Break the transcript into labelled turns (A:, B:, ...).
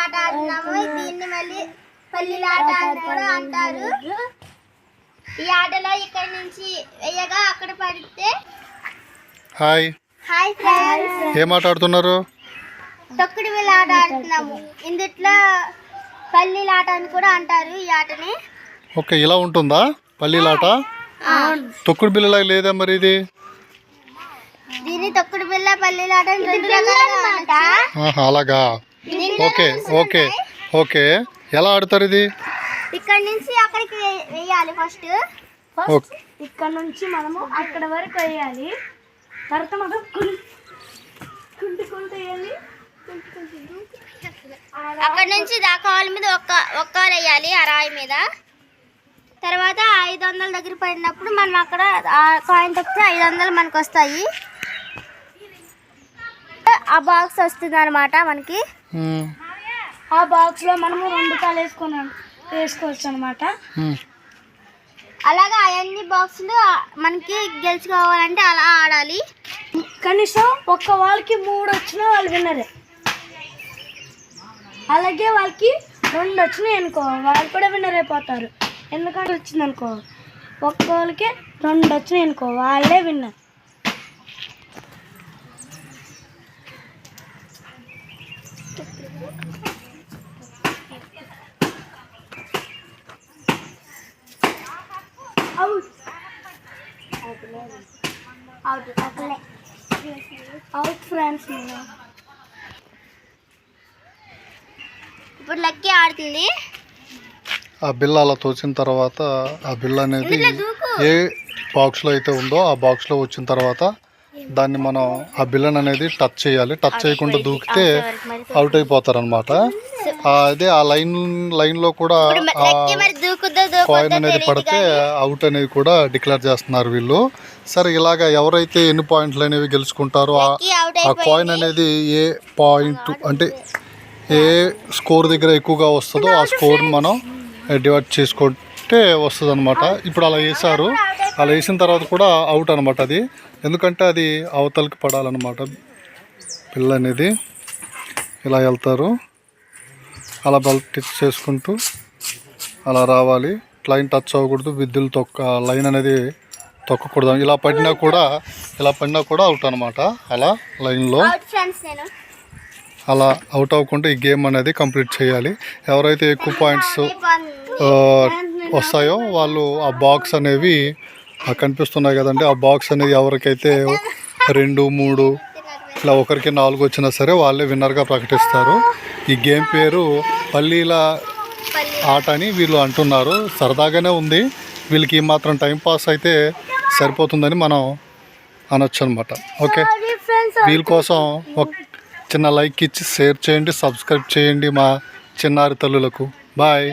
A: ఆట దీన్ని మళ్ళీ అంటారు. ఈ ఆటలో ఇక్కడ నుంచి వేయగా అక్కడ పడితే
B: హాయ్.
A: Hi friends.
B: ఏం ఆడుతున్నారు
A: తొక్కుడు బిళ్ళ ఆట ఆడుతున్నాము. ఇందుట్లో పల్లీల ఆట అని కూడా అంటారు ఈ ఆటని.
B: ఓకే ఇలా ఉంటుందా? పల్లీలాట? తొక్కుడు బిల్లలాగా లేదా మరి ఇది?
A: దీన్ని తొక్కుడు బిళ్ళ పల్లీల ఆట అని రెండు రకాలుగా
B: ఆహా, అలాగా. Okay okay okay. ఎలా ఆడతారు ఇది?
A: ఇక్కడ నుంచి అక్కడికి వేయాలి ఫస్ట్.
B: ఓకే.
C: ఇక్కడ నుంచి మనము అక్కడ వరకు వేయాలి. తర్వాత మనం కుం- కుంటుకుంటూ వేయాలి.
A: అక్కడ నుంచి దాకాల మీద ఒక్క ఒక్కలు వేయాలి ఆ రాయి మీద. తర్వాత ఐదు వందల దగ్గర పడినప్పుడు మనం అక్కడ ఆ కాయిన్ తప్పితే ఐదు వందలు మనకు వస్తాయి. ఆ బాక్స్ వస్తుంది అనమాట మనకి
C: ఆ బాక్స్లో మనము రెండు కాలు వేసుకున్నాం వేసుకోవచ్చు అనమాట.
A: అలాగా అవన్నీ బాక్సులు మనకి గెలుచుకోవాలంటే అలా ఆడాలి.
C: కనీసం ఒక్క వాళ్ళకి మూడు వచ్చినా వాళ్ళు విన్నరే. అలాగే వాళ్ళకి రెండు వచ్చినాయి అనుకో వాళ్ళు కూడా విన్నర్ అయిపోతారు ఎందుకంటే వచ్చింది అనుకో ఒక్క వాళ్ళకి రెండు వచ్చినాయి అనుకో వాళ్ళే విన్నర్. అవుట్ ఫ్రెండ్స్
A: ఇప్పుడు లక్కీ ఆడుతుంది
B: ఆ బిల్ల అలా తోచిన తర్వాత ఆ బిల్ల అనేది ఏ బాక్స్లో అయితే ఉందో ఆ బాక్స్లో వచ్చిన తర్వాత దాన్ని మనం ఆ బిల్లని అనేది టచ్ చేయాలి. టచ్ చేయకుండా దూకితే అవుట్ అయిపోతారు అనమాట అదే ఆ లైన్ లైన్లో కూడా కాయిన్ అనేది పడితే అవుట్ అనేది కూడా డిక్లేర్ చేస్తున్నారు వీళ్ళు. సరే ఇలాగా ఎవరైతే ఎన్ని పాయింట్లు అనేవి గెలుచుకుంటారో ఆ కాయిన్ అనేది ఏ పాయింట్ అంటే ఏ స్కోర్ దగ్గర ఎక్కువగా వస్తుందో ఆ స్కోర్ని మనం డివైడ్ చేసుకుంటే వస్తుంది అనమాట ఇప్పుడు అలా వేసారు అలా వేసిన తర్వాత కూడా అవుట్ అనమాట అది. ఎందుకంటే అది అవతలకి పడాలన్నమాట పిల్ల అనేది ఇలా వెళ్తారు. అలా బల్ట్ చేసుకుంటూ అలా రావాలి. లైన్ టచ్ అవ్వకూడదు. విద్యులు తొక్క లైన్ అనేది తొక్కకూడదు. ఇలా పడినా కూడా ఇలా పడినా కూడా అవుట్ అనమాట అలా లైన్లో అలా అవుట్ అవ్వకుండా ఈ గేమ్ అనేది కంప్లీట్ చేయాలి. ఎవరైతే ఎక్కువ పాయింట్స్ వస్తాయో వాళ్ళు ఆ బాక్స్ అనేవి కనిపిస్తున్నాయి కదండి. ఆ బాక్స్ అనేది ఎవరికైతే రెండు మూడు ఇలా ఒకరికి నాలుగు వచ్చినా సరే వాళ్ళే విన్నర్గా ప్రకటిస్తారు. ఈ గేమ్ పేరు పల్లీల ఆట అని వీళ్ళు అంటున్నారు. సరదాగానే ఉంది. వీళ్ళకి ఈ మాత్రం టైంపాస్ అయితే సరిపోతుందని మనం అనొచ్చు అనమాట ఓకే? వీళ్ళ కోసం ఒక చిన్న లైక్ ఇచ్చి షేర్ చేయండి సబ్స్క్రైబ్ చేయండి మా చిన్నారి తల్లులకు. బాయ్.